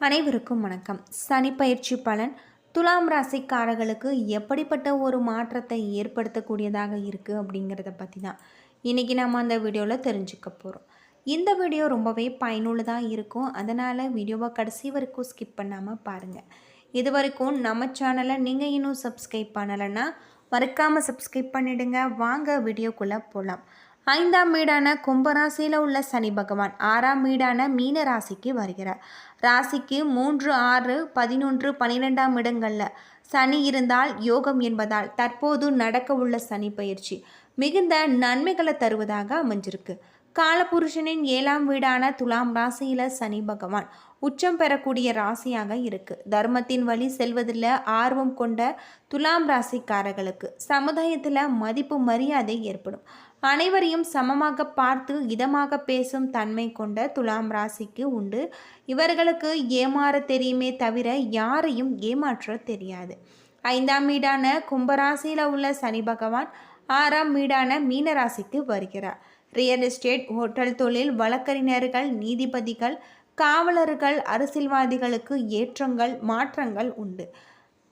அனைவருக்கும் வணக்கம். சனி பயிற்சி பலன் துலாம் ராசிக்காரர்களுக்கு எப்படிப்பட்ட ஒரு மாற்றத்தை ஏற்படுத்தக்கூடியதாக இருக்குது அப்படிங்கிறத பற்றி தான் இன்றைக்கி நம்ம அந்த வீடியோவில் தெரிஞ்சுக்க போகிறோம் இந்த வீடியோ ரொம்பவே பயனுள்ளதாக இருக்கும். அதனால் வீடியோவை கடைசி வரைக்கும் ஸ்கிப் பண்ணாமல் பாருங்கள் இது வரைக்கும் நம்ம சேனலை நீங்கள் இன்னும் சப்ஸ்கிரைப் பண்ணலைன்னா மறக்காமல் சப்ஸ்கிரைப் பண்ணிவிடுங்க வாங்க வீடியோக்குள்ளே போகலாம் ஐந்தாம் வீடான கும்பராசியில் உள்ள சனி பகவான் ஆறாம் வீடான மீன ராசிக்கு வருகிறார். ராசிக்கு மூன்று ஆறு பதினொன்று பனிரெண்டாம் இடங்களில் சனி இருந்தால் யோகம் என்பதால் தற்போது நடக்க உள்ள சனி பயிற்சி மிகுந்த நன்மைகளை தருவதாக அமைஞ்சிருக்கு. காலபுருஷனின் ஏழாம் வீடான துலாம் ராசியில் சனி பகவான் உச்சம் பெறக்கூடிய ராசியாக இருக்கு. தர்மத்தின் வழி செல்வதில் ஆர்வம் கொண்ட துலாம் ராசிக்காரர்களுக்கு சமுதாயத்தில் மதிப்பு மரியாதை ஏற்படும். அனைவரையும் சமமாக பார்த்து இதமாக பேசும் தன்மை கொண்ட துலாம் ராசிக்கு உண்டு. இவர்களுக்கு ஏமாற தெரியுமே தவிர யாரையும் ஏமாற்ற தெரியாது. ஐந்தாம் வீடான கும்பராசியில் உள்ள சனி பகவான் ஆறாம் வீடான மீனராசிக்கு வருகிறார். ரியல் எஸ்டேட் ஹோட்டல் தொழில் வழக்கறிஞர்கள் நீதிபதிகள் காவலர்கள் அரசியல்வாதிகளுக்கு ஏற்றங்கள் மாற்றங்கள் உண்டு.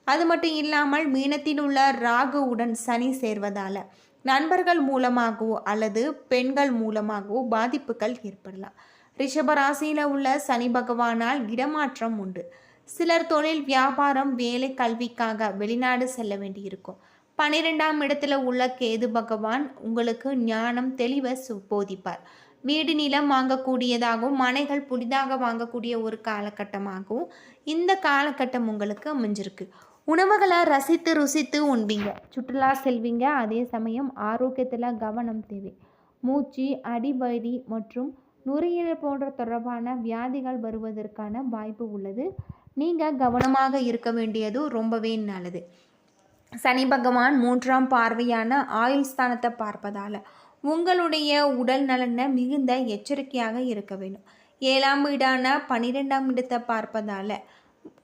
அது மட்டும் இல்லாமல் மீனத்தில் உள்ள ராகுவுடன் சனி சேர்வதால் நண்பர்கள் மூலமாகவோ அல்லது பெண்கள் மூலமாகவோ பாதிப்புகள் ஏற்படலாம். ரிஷபராசியில் உள்ள சனி பகவானால் இடமாற்றம் உண்டு. சிலர் தொழில் வியாபாரம் வேலை கல்விக்காக வெளிநாடு செல்ல வேண்டியிருக்கும். பன்னிரெண்டாம் இடத்துல உள்ள கேது பகவான் உங்களுக்கு ஞானம் தெளிவை போதிப்பார். வீடு நிலம் வாங்கக்கூடியதாகவும் மனைகள் புதிதாக வாங்கக்கூடிய ஒரு காலகட்டமாகவும் இந்த காலகட்டம் உங்களுக்கு அமைஞ்சிருக்கு. உணவுகளை ரசித்து ருசித்து உண்பீங்க. சுற்றுலா செல்வீங்க. அதே சமயம் ஆரோக்கியத்தில் கவனம் தேவை. மூச்சு அடிவயிறு மற்றும் நுரையீரல் போன்ற தொடர்பான வியாதிகள் வருவதற்கான வாய்ப்பு உள்ளது. நீங்கள் கவனமாக இருக்க வேண்டியது ரொம்பவே நல்லது. சனி பகவான் மூன்றாம் பார்வையான ஆயுள் ஸ்தானத்தை பார்ப்பதால் உங்களுடைய உடல் நலனை மிகுந்த எச்சரிக்கையாக இருக்க வேண்டும். ஏழாம் வீடான பன்னிரெண்டாம் இடத்தை பார்ப்பதால்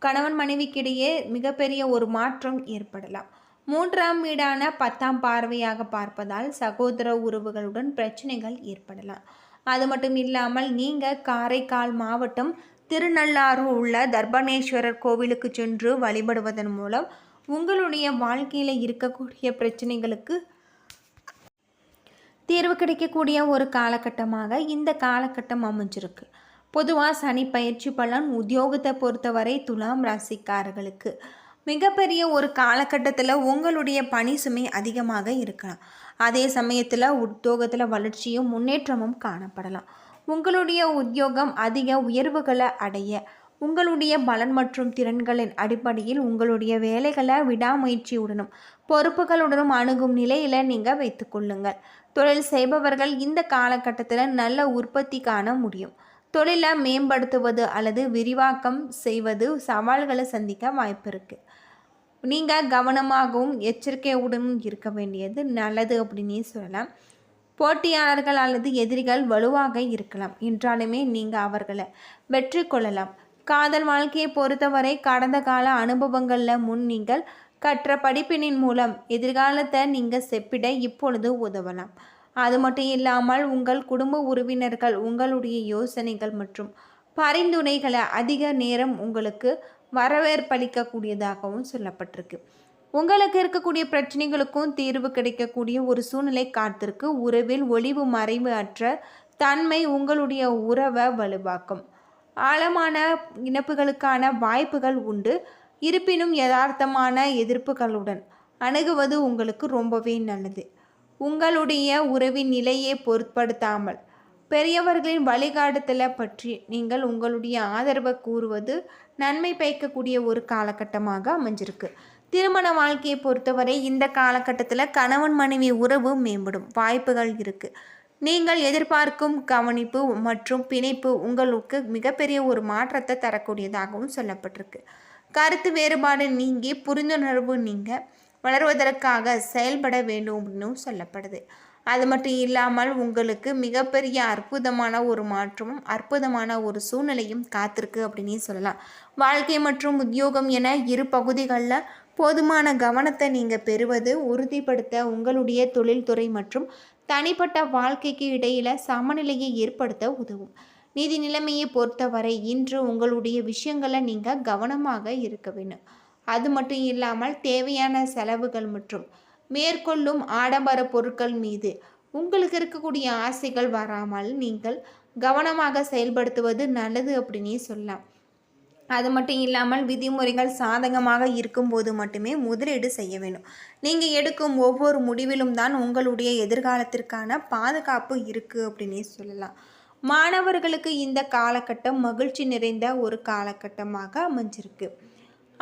கணவன் மனைவிக்கிடையே மிகப்பெரிய ஒரு மாற்றம் ஏற்படலாம். மூன்றாம் வீடான பத்தாம் பார்வையாக பார்ப்பதால் சகோதர உறவுகளுடன் பிரச்சனைகள் ஏற்படலாம். அது மட்டும் இல்லாமல் நீங்கள் காரைக்கால் மாவட்டம் திருநள்ளாறு உள்ள தர்பணேஸ்வரர் கோவிலுக்கு சென்று வழிபடுவதன் மூலம் உங்களுடைய வாழ்க்கையில் இருக்கக்கூடிய பிரச்சனைகளுக்கு தீர்வு கிடைக்கக்கூடிய ஒரு காலகட்டமாக இந்த காலகட்டம் அமைஞ்சிருக்கு. பொதுவாக சனி பயிற்சி பலன் உத்தியோகத்தை பொறுத்தவரை துலாம் ராசிக்காரர்களுக்கு. மிகப்பெரிய ஒரு காலகட்டத்தில் உங்களுடைய பணி சுமை அதிகமாக இருக்கலாம். அதே சமயத்தில் உத்தியோகத்தில் வளர்ச்சியும் முன்னேற்றமும் காணப்படலாம். உங்களுடைய உத்தியோகம் அதிக உயர்வுகளை அடைய உங்களுடைய பலன் மற்றும் திறன்களின் அடிப்படையில் உங்களுடைய வேலைகளை விடாமுயற்சியுடனும் பொறுப்புகளுடனும் அணுகும் நிலையில் நீங்கள் வைத்துக்கொள்ளுங்கள் தொழில் செய்பவர்கள் இந்த காலகட்டத்தில் நல்ல உற்பத்தி காண முடியும். தொழிலை மேம்படுத்துவது அல்லது விரிவாக்கம் செய்வது சவால்களை சந்திக்க வாய்ப்பு இருக்குது நீங்கள் கவனமாகவும் எச்சரிக்கையுடனும் இருக்க வேண்டியது நல்லது அப்படின்னே சொல்லலாம். போட்டியாளர்கள் அல்லது எதிரிகள் வலுவாக இருக்கலாம். என்றாலுமே நீங்கள் அவர்களை வெற்றி கொள்ளலாம். காதல் வாழ்க்கையை பொறுத்தவரை கடந்த கால அனுபவங்களில் முன் நீங்கள் கற்ற படிப்பினின் மூலம் எதிர்காலத்தை நீங்கள் செப்பிட இப்பொழுது உதவலாம். அது மட்டும் இல்லாமல் உங்கள் குடும்ப உறவினர்கள் உங்களுடைய யோசனைகள் மற்றும் பரிந்துரைகளை அதிக நேரம் உங்களுக்கு வரவேற்பளிக்கக்கூடியதாகவும் சொல்லப்பட்டிருக்கு. உங்களுக்கு இருக்கக்கூடிய பிரச்சனைகளுக்கும் தீர்வு கிடைக்கக்கூடிய ஒரு சூழ்நிலை காத்திருக்கு. உறவில் ஒளிவு மறைவு அற்ற தன்மை உங்களுடைய உறவை வலுவாக்கும். ஆழமான இணைப்புகளுக்கான வாய்ப்புகள் உண்டு. இருப்பினும் யதார்த்தமான எதிர்ப்புகளுடன் அணுகுவது உங்களுக்கு ரொம்பவே நல்லது. உங்களுடைய உறவின் நிலையை பொருட்படுத்தாமல் பெரியவர்களின் வழிகாட்டுதலை பற்றி நீங்கள் உங்களுடைய ஆதரவை கூறுவது நன்மை பயக்கக்கூடிய ஒரு காலகட்டமாக அமைஞ்சிருக்கு. திருமண வாழ்க்கையை பொறுத்தவரை இந்த காலகட்டத்தில் கணவன் மனைவி உறவு மேம்படும் வாய்ப்புகள் இருக்குது நீங்கள் எதிர்பார்க்கும் கவனிப்பு மற்றும் பிணைப்பு உங்களுக்கு மிகப்பெரிய ஒரு மாற்றத்தை தரக்கூடியதாகவும் சொல்லப்பட்டிருக்கு. கருத்து வேறுபாடு நீங்கி புரிந்துணர்வு நீங்கள் வளர்வதற்காக செயல்பட வேண்டும் அப்படின்னு சொல்லப்படுது. அது மட்டும் இல்லாமல் உங்களுக்கு மிகப்பெரிய அற்புதமான ஒரு மாற்றமும் அற்புதமான ஒரு சூழ்நிலையும் காத்திருக்கு அப்படின்னு சொல்லலாம். வாழ்க்கை மற்றும் உத்தியோகம் என இரு பகுதிகளில் போதுமான கவனத்தை நீங்கள் பெறுவது உறுதிப்படுத்த உங்களுடைய தொழில்துறை மற்றும் தனிப்பட்ட வாழ்க்கைக்கு இடையில் சமநிலையை ஏற்படுத்த உதவும். நிதி நிலைமையை பொறுத்தவரை இன்று உங்களுடைய விஷயங்களை நீங்கள் கவனமாக இருக்க வேண்டும். அது மட்டும் இல்லாமல் தேவையான செலவுகள் மற்றும் மேற்கொள்ளும் ஆடம்பர பொருட்கள் மீது உங்களுக்கு இருக்கக்கூடிய ஆசைகள் வராமல் நீங்கள் கவனமாக செயல்படுத்துவது நல்லது அப்படின்னே சொல்லலாம். அது மட்டும் இல்லாமல் விதிமுறைகள் சாதகமாக இருக்கும்போது மட்டுமே முதலீடு செய்ய வேண்டும். நீங்கள் எடுக்கும் ஒவ்வொரு முடிவிலும் தான் உங்களுடைய எதிர்காலத்திற்கான பாதுகாப்பு இருக்குது அப்படின்னே சொல்லலாம். மாணவர்களுக்கு இந்த காலகட்டம் மகிழ்ச்சி நிறைந்த ஒரு காலகட்டமாக அமைஞ்சிருக்கு.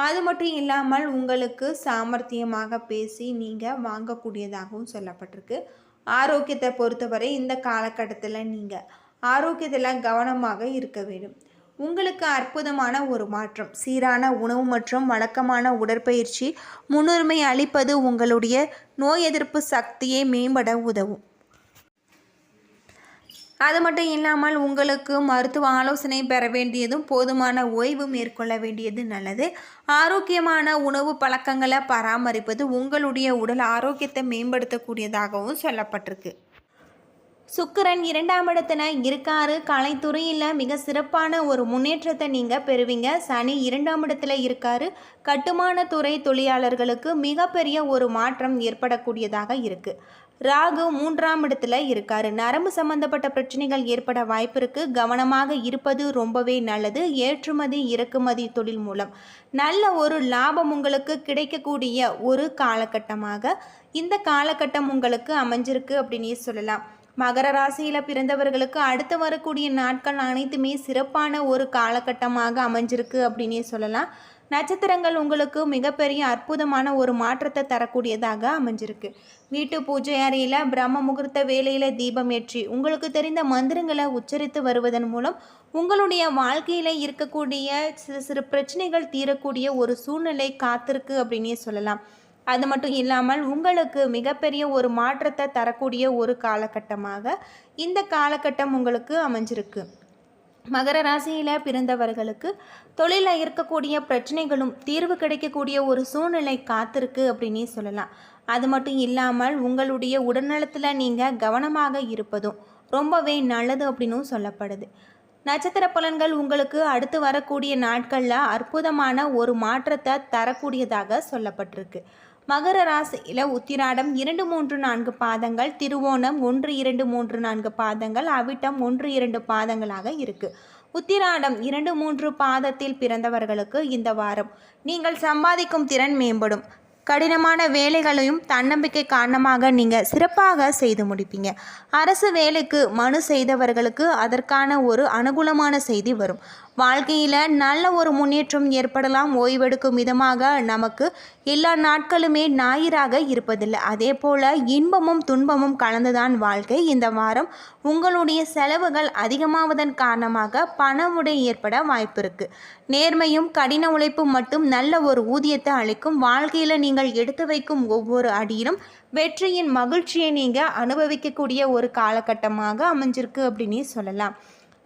அது மட்டும் இல்லாமல் உங்களுக்கு சாமர்த்தியமாக பேசி நீங்கள் வாங்கக்கூடியதாகவும் சொல்லப்பட்டிருக்கு. ஆரோக்கியத்தை பொறுத்தவரை இந்த காலகட்டத்தில் நீங்கள் ஆரோக்கியத்தில் கவனமாக இருக்க வேண்டும். உங்களுக்கு அற்புதமான ஒரு மாற்றம் சீரான உணவு மற்றும் வழக்கமான உடற்பயிற்சி முன்னுரிமை அளிப்பது உங்களுடைய நோய் எதிர்ப்பு சக்தியை மேம்பட உதவும். அது மட்டும் இல்லாமல் உங்களுக்கு மருத்துவ ஆலோசனை பெற வேண்டியதும் போதுமான ஓய்வு மேற்கொள்ள வேண்டியது நல்லது. ஆரோக்கியமான உணவு பழக்கங்களை பராமரிப்பது உங்களுடைய உடல் ஆரோக்கியத்தை மேம்படுத்தக்கூடியதாகவும் சொல்லப்பட்டிருக்கு. சுக்கிரன் இரண்டாம் இடத்துல இருக்காரு. கலைத்துறையில் மிக சிறப்பான ஒரு முன்னேற்றத்தை நீங்கள் பெறுவீங்க. சனி இரண்டாம் இடத்துல இருக்காரு. கட்டுமான துறை தொழிலாளர்களுக்கு மிகப்பெரிய ஒரு மாற்றம் ஏற்படக்கூடியதாக இருக்குது ராகு மூன்றாம் இடத்துல இருக்காரு. நரம்பு சம்பந்தப்பட்ட பிரச்சனைகள் ஏற்பட வாய்ப்பிற்கு கவனமாக இருப்பது ரொம்பவே நல்லது. ஏற்றுமதி இறக்குமதி தொழில் மூலம் நல்ல ஒரு லாபம் உங்களுக்கு கிடைக்கக்கூடிய ஒரு காலகட்டமாக இந்த காலகட்டம் உங்களுக்கு அமைஞ்சிருக்கு அப்படின்னே சொல்லலாம். மகர ராசியில் பிறந்தவர்களுக்கு அடுத்து வரக்கூடிய நாட்கள் அனைத்துமே சிறப்பான ஒரு காலகட்டமாக அமைஞ்சிருக்கு அப்படின்னே சொல்லலாம். நட்சத்திரங்கள் உங்களுக்கு மிகப்பெரிய அற்புதமான ஒரு மாற்றத்தை தரக்கூடியதாக அமைஞ்சிருக்கு. வீட்டு பூஜை அறையில் பிரம்ம முகூர்த்த வேலையில் தீபம் ஏற்றி உங்களுக்கு தெரிந்த மந்திரங்களை உச்சரித்து வருவதன் மூலம் உங்களுடைய வாழ்க்கையில் இருக்கக்கூடிய சிறு சிறு பிரச்சனைகள் தீரக்கூடிய ஒரு சூழ்நிலை காத்திருக்கு அப்படின்னே சொல்லலாம். அது மட்டும் இல்லாமல் உங்களுக்கு மிகப்பெரிய ஒரு மாற்றத்தை தரக்கூடிய ஒரு காலகட்டமாக இந்த காலகட்டம் உங்களுக்கு அமைஞ்சிருக்கு. மகர ராசியில் பிறந்தவர்களுக்கு தொழிலில் இருக்கக்கூடிய பிரச்சனைகளும் தீர்வு கிடைக்கக்கூடிய ஒரு சூழ்நிலை காத்திருக்கு அப்படின்னே சொல்லலாம். அது மட்டும் இல்லாமல் உங்களுடைய உடல்நலத்தில் நீங்கள் கவனமாக இருப்பதும் ரொம்பவே நல்லது அப்படின்னும் சொல்லப்படுது. நட்சத்திர பலன்கள் உங்களுக்கு அடுத்து வரக்கூடிய நாட்களில் அற்புதமான ஒரு மாற்றத்தை தரக்கூடியதாக சொல்லப்பட்டிருக்கு. மகர ராசியில் உத்திராடம் இரண்டு மூன்று நான்கு பாதங்கள் திருவோணம் ஒன்று இரண்டு மூன்று நான்கு பாதங்கள் அவிட்டம் ஒன்று இரண்டு பாதங்களாக இருக்குது உத்திராடம் இரண்டு மூன்று பாதத்தில் பிறந்தவர்களுக்கு இந்த வாரம். நீங்கள் சம்பாதிக்கும் திறன் மேம்படும். கடினமான வேலைகளையும் தன்னம்பிக்கை காரணமாக நீங்கள் சிறப்பாக செய்து முடிப்பீங்க. அரசு வேலைக்கு மனு செய்தவர்களுக்கு அதற்கான ஒரு அனுகூலமான செய்தி வரும். வாழ்க்கையில் நல்ல ஒரு முன்னேற்றம் ஏற்படலாம் ஓய்வெடுக்கும் விதமாக நமக்கு எல்லா நாட்களுமே ஞாயிறாக இருப்பதில்லை. அதே போல் இன்பமும் துன்பமும் கலந்துதான் வாழ்க்கை. இந்த வாரம் உங்களுடைய செலவுகள் அதிகமாவதன் காரணமாக பணமுடை ஏற்பட வாய்ப்பு இருக்குது நேர்மையும் கடின உழைப்பும் மட்டும் நல்ல ஒரு ஊதியத்தை அளிக்கும். வாழ்க்கையில் நீங்கள் எடுத்து வைக்கும் ஒவ்வொரு அடியிலும் வெற்றியின் மகிழ்ச்சியை நீங்கள் அனுபவிக்கக்கூடிய ஒரு காலகட்டமாக அமைஞ்சிருக்கு அப்படின்னே சொல்லலாம்.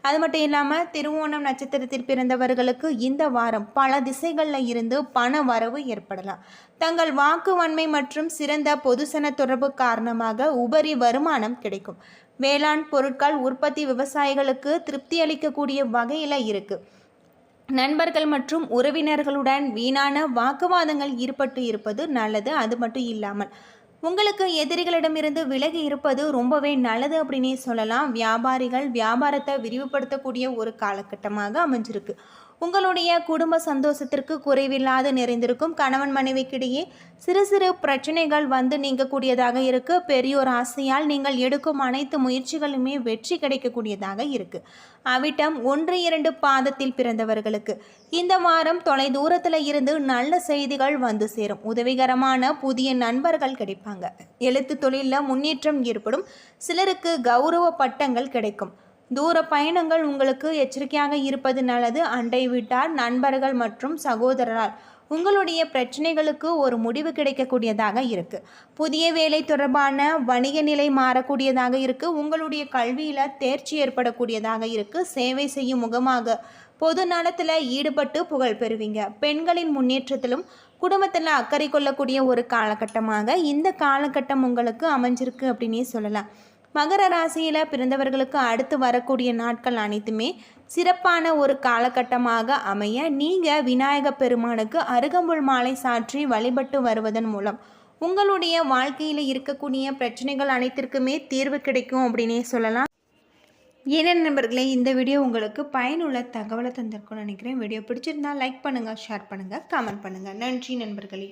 அது மட்டும் இல்லாமல் திருவோணம் நட்சத்திரத்தில் பிறந்தவர்களுக்கு இந்த வாரம் பல திசைகளில் இருந்து பண வரவு ஏற்படலாம். தங்கள் வாக்கு வன்மை மற்றும் சிறந்த பொதுசன தொடர்பு காரணமாக உபரி வருமானம் கிடைக்கும். வேளாண் பொருட்கள் உற்பத்தி விவசாயிகளுக்கு திருப்தி அளிக்கக்கூடிய வகையில் இருக்குது நண்பர்கள் மற்றும் உறவினர்களுடன் வீணான வாக்குவாதங்கள் ஈடுபட்டு இருப்பது நல்லது. அது மட்டும் இல்லாமல் உங்களுக்கு எதிரிகளிடமிருந்து விலகி இருப்பது ரொம்பவே நல்லது அப்படின்னே சொல்லலாம். வியாபாரிகள் வியாபாரத்தை விரிவுபடுத்தக்கூடிய ஒரு காலகட்டமாக அமைஞ்சிருக்கு. உங்களுடைய குடும்ப சந்தோஷத்திற்கு குறைவில்லாது நிறைந்திருக்கும் கணவன் மனைவிக்கிடையே சிறு சிறு பிரச்சனைகள் வந்து நீங்கக்கூடியதாக இருக்கு. பெரியோர் ஆசையால் நீங்கள் எடுக்கும் அனைத்து முயற்சிகளுமே வெற்றி கிடைக்கக்கூடியதாக இருக்கு. அவிட்டம் ஒன்று இரண்டு பாதத்தில் பிறந்தவர்களுக்கு இந்த வாரம் தொலை தூரத்தில் இருந்து நல்ல செய்திகள் வந்து சேரும். உதவிகரமான புதிய நண்பர்கள் கிடைப்பாங்க. எழுத்து தொழிலில் முன்னேற்றம் ஏற்படும். சிலருக்கு கௌரவ பட்டங்கள் கிடைக்கும். தூர பயணங்கள் உங்களுக்கு எச்சரிக்கையாக இருப்பது நல்லது. அண்டை வீட்டார் நண்பர்கள் மற்றும் சகோதரரால் உங்களுடைய பிரச்சனைகளுக்கு ஒரு முடிவு கிடைக்கக்கூடியதாக இருக்குது புதிய வேலை தொடர்பான வணிக நிலை மாறக்கூடியதாக இருக்குது உங்களுடைய கல்வியில் தேர்ச்சி ஏற்படக்கூடியதாக இருக்குது சேவை செய்யும் முகமாக பொது நலத்தில் ஈடுபட்டு புகழ் பெறுவீங்க. பெண்களின் முன்னேற்றத்திலும் குடும்பத்தில் அக்கறை கொள்ளக்கூடிய ஒரு காலகட்டமாக இந்த காலகட்டம் உங்களுக்கு அமைஞ்சிருக்கு அப்படின்னே சொல்லலாம். மகர ராசியில் பிறந்தவர்களுக்கு அடுத்து வரக்கூடிய நாட்கள் அனைத்துமே சிறப்பான ஒரு காலகட்டமாக அமைய நீங்கள் விநாயக பெருமானுக்கு அருகம்புல் மாலை சாற்றி வழிபட்டு வருவதன் மூலம் உங்களுடைய வாழ்க்கையில் இருக்கக்கூடிய பிரச்சனைகள் அனைத்திற்குமே தீர்வு கிடைக்கும் அப்படின்னே சொல்லலாம். ஏன்னா நண்பர்களே இந்த வீடியோ உங்களுக்கு பயனுள்ள தகவலை தந்திருக்கும்னு நினைக்கிறேன். வீடியோ பிடிச்சிருந்தா லைக் பண்ணுங்கள் ஷேர் பண்ணுங்கள் கமெண்ட் பண்ணுங்கள் நன்றி நண்பர்களே.